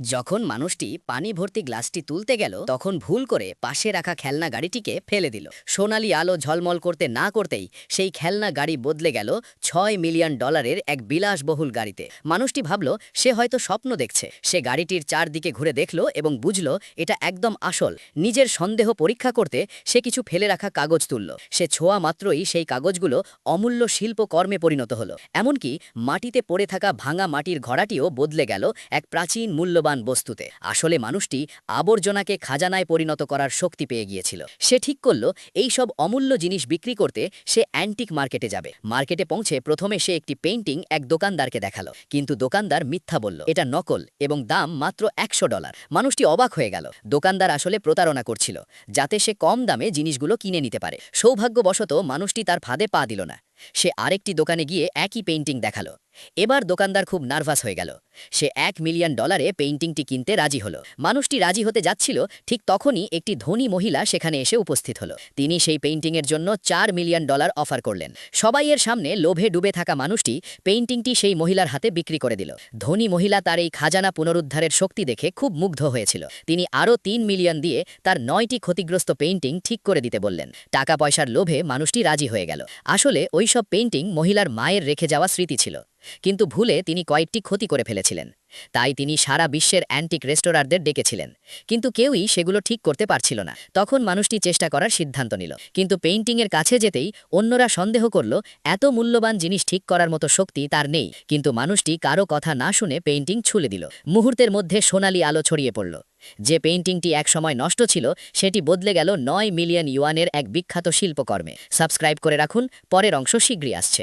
যখন মানুষটি পানি ভর্তি গ্লাসটি তুলতে গেল, তখন ভুল করে পাশে রাখা খেলনা গাড়িটিকে ফেলে দিল। সোনালি আলো ঝলমল করতে না করতেই সেই খেলনা গাড়ি বদলে গেল ছয় মিলিয়ন ডলারের এক বিলাসবহুল গাড়িতে। মানুষটি ভাবল, সে হয়তো স্বপ্ন দেখছে। সে গাড়িটির চারদিকে ঘুরে দেখল এবং বুঝল, এটা একদম আসল। নিজের সন্দেহ পরীক্ষা করতে সে কিছু ফেলে রাখা কাগজ তুলল। সে ছোঁয়া মাত্রই সেই কাগজগুলো অমূল্য শিল্পকর্মে পরিণত হল। এমনকি মাটিতে পড়ে থাকা ভাঙা মাটির ঘোড়াটিও বদলে গেল এক প্রাচীন মূল্যবান বস্তুতে। আসলে মানুষটি আবর্জনাকে খাজানায় পরিণত করার শক্তি পেয়ে গিয়েছিল। সে ঠিক করল, এই সব অমূল্য জিনিস বিক্রি করতে সে অ্যান্টিক মার্কেটে যাবে। মার্কেটে পৌঁছে প্রথমে সে একটি পেইন্টিং এক দোকানদারকে দেখাল। কিন্তু দোকানদার মিথ্যা বলল, এটা নকল এবং দাম মাত্র একশো ডলার। মানুষটি অবাক হয়ে গেল। দোকানদার আসলে প্রতারণা করছিল, যাতে সে কম দামে জিনিসগুলো কিনে নিতে পারে। সৌভাগ্যবশত মানুষটি তার ফাঁদে পা দিল না। সে আরেকটি দোকানে গিয়ে একই পেইন্টিং দেখাল। এবার দোকানদার খুব নার্ভাস হয়ে গেল। সে এক মিলিয়ন ডলারে পেইন্টিংটি কিনতে রাজি হলো। মানুষটি রাজি হতে যাচ্ছিল, ঠিক তখনই একটি ধনী মহিলা সেখানে এসে উপস্থিত হলো। তিনি সেই পেইন্টিংয়ের জন্য চার মিলিয়ন ডলার অফার করলেন। সবাইয়ের সামনে লোভে ডুবে থাকা মানুষটি পেইন্টিংটি সেই মহিলার হাতে বিক্রি করে দিল। ধনী মহিলা তার এই খাজানা পুনরুদ্ধারের শক্তি দেখে খুব মুগ্ধ হয়েছিল। তিনি আরও তিন মিলিয়ন দিয়ে তার নয়টি ক্ষতিগ্রস্ত পেইন্টিং ঠিক করে দিতে বললেন। টাকা পয়সার লোভে মানুষটি রাজি হয়ে গেল। আসলে ওইসব পেইন্টিং মহিলার মায়ের রেখে যাওয়া স্মৃতি ছিল। কিন্তু ভুলে তিনি কয়েকটি ক্ষতি করে ফেলেছিলেন। তাই তিনি সারা বিশ্বের অ্যান্টিক রেস্টোরারদের ডেকেছিলেন। কিন্তু কেউই সেগুলো ঠিক করতে পারছিল না। তখন মানুষটি চেষ্টা করার সিদ্ধান্ত নিল। কিন্তু পেইন্টিংয়ের কাছে যেতেই অন্যরা সন্দেহ করল, এত মূল্যবান জিনিস ঠিক করার মতো শক্তি তার নেই। কিন্তু মানুষটি কারও কথা না শুনে পেইন্টিং ছুলে দিল। মুহূর্তের মধ্যে সোনালি আলো ছড়িয়ে পড়ল। যে পেইন্টিংটি একসময় নষ্ট ছিল, সেটি বদলে গেল নয় মিলিয়ন ইউয়ানের এক বিখ্যাত শিল্পকর্মে। সাবস্ক্রাইব করে রাখুন, পরের অংশ শীঘ্রই আসছে।